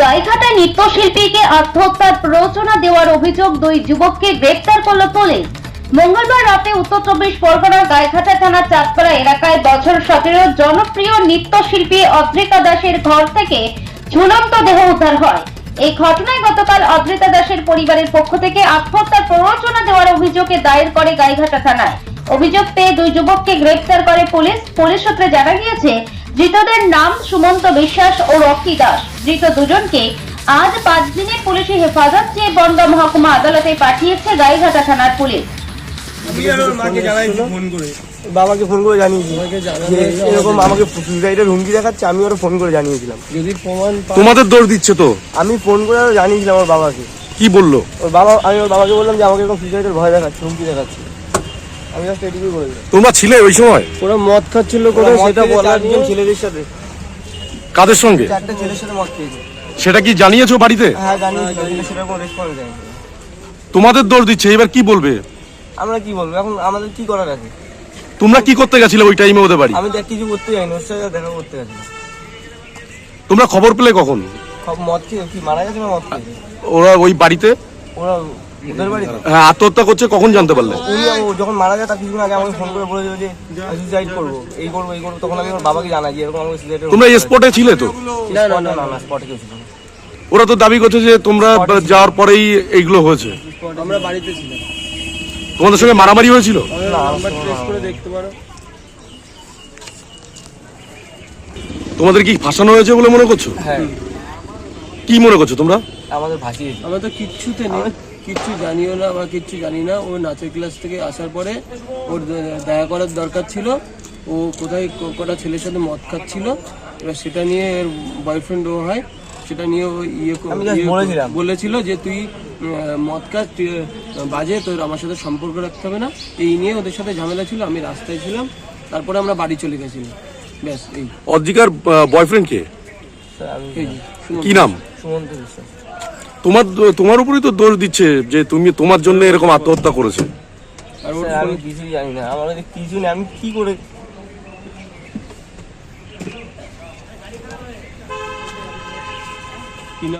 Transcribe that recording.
গাইঘাটায় নৃত্যশিল্পীকে আত্মহত্যার প্ররোচনা দেওয়ার অভিযোগ দুই যুবককে গ্রেপ্তার করল পুলিশ। মঙ্গলবার রাতে উত্তর চব্বিশ পরগনার গাইঘাটা থানার চাঁদপাড়া এলাকায় বছর সতেরো জনপ্রিয় নৃত্যশিল্পী অদ্রিকা দাসের ঘর থেকে ঝুলন্ত দেহ উদ্ধার হয়। এই ঘটনায় গতকাল অদ্রিতা দাসের পরিবারের পক্ষ থেকে আত্মহত্যার প্ররোচনা দেওয়ার অভিযোগে দায়ের করে গাইঘাটা থানায়। অভিযোগ পেয়ে দুই যুবককে গ্রেপ্তার করে পুলিশ। পুলিশ সূত্রে জানা গিয়েছে ধৃতদের নাম সুমন্ত বিশ্বাস ও রকি দাস। ধৃত দুজনকে আজ পাঁচ দিনের পুলিশি হেফাজত চেয়ে বনগাঁ মহকুমা আদালতে পাঠিয়েছে গাইঘাটা থানার পুলিশ। বাবাকে ফোন করে। জানিয়েছি। যে এরকম আমাকে সুইসাইডের হুমকি দেখাচ্ছে আমি ওরা ফোন করে জানিয়েছিলাম। যদি প্রমাণ তোমাদের দোষ দিচ্ছে তো? আমি ফোন করে জানিয়েছিলাম ওর বাবাকে। কি বলল? ওর বাবা আমি ওর বাবাকে বললাম যে আমাকে এরকম সুইসাইডের ভয় দেখাচ্ছে হুমকি দেখাচ্ছে। আমি জাস্ট এটুকুই বললাম তোমরা ছিলে ওই সময়? ওরা মদ খাচ্ছিল কোথায় সেটা বলার চারজন ছেলেদের সাথে। কাদের সঙ্গে? চারটে ছেলের সাথে মদ খেয়েছে। সেটা কি জানিয়েছো বাড়িতে? হ্যাঁ কিন্তু সেটা কোনো রেসপন্স দেয়নি। তোমাদের দোষ দিচ্ছে এবার কি বলবে? আমরা কি বলব? এখন আমাদের কি করার আছে? তোমরা কি করতে গেছিলে ওই টাইমে ওদের বাড়ি? আমি দেখ কিছু করতে যাইনি। ওর সাথে দেখা করতে গেছি তোমরা খবর পেলে কখন? মদ খেয়ে কি মারা গেছে না মদ খেয়েছে? ওরা ওই বাড়িতে? ওরা ওদের বাড়িতে হ্যাঁ আত্মহত্যা করছে কখন জানতে পারলে? উনি ও যখন মারা যায় তার কিছুদিন আগে আমাকে ফোন করে বলেছিল যে সুইসাইড করব। এই করব এই করব। তখন আমি ওর বাবাকে জানাই যে এরকম আমাকে সুইসাইড তোমরা স্পটে ছিলে তো? না না না না স্পটে কেউ ছিল না। ওরা তো দাবি করছে যে তোমরা যাওয়ার পরেই এইগুলো হয়েছে। আমরা বাড়িতে ছিলাম। তোমাদের সঙ্গে মারামারি হয়েছিল? না, নাম্বার শোনো ট্রেস করে দেখতে পারো। তোমাদের কি ফাঁসানো হয়েছে বলে মনে করছ? হ্যাঁ। কি মনে করছ তোমরা? আমাদের ভাসিয়েছে আমরা তো কিচ্ছুতে নেই। কিচ্ছু জানিও না বা কিচ্ছু জানি না। ও নাচের ক্লাস থেকে আসার পরে ওর দেখা করার দরকার ছিল। ও কোথায় ক- কটা ছেলের সাথে মদ খাচ্ছিল। এবার সেটা নিয়ে এর বয়ফ্রেন্ড ও হয়। সেটা নিয়ে ও ইয়ে ইয়ে। বলেছিল যে তুই মদ খাস তুই, বাজে তোর আমার সাথে সম্পর্ক রাখতে হবে না। এই নিয়ে ওদের সাথে ঝামেলা ছিল আমি রাস্তায় ছিলাম। তারপরে আমরা বাড়ি চলে গেছিলাম। ব্যাস এই। অদ্রিকার বয়ফ্রেন্ড কে। কি নাম? সুমন্ত বিশ্বাস। তোমার তোমার উপরেই তো দোষ দিচ্ছে যে তুমি তোমার জন্য এরকম আত্মহত্যা করেছ। আমি কিছুই জানি না। আমার কিছু আমি কি করে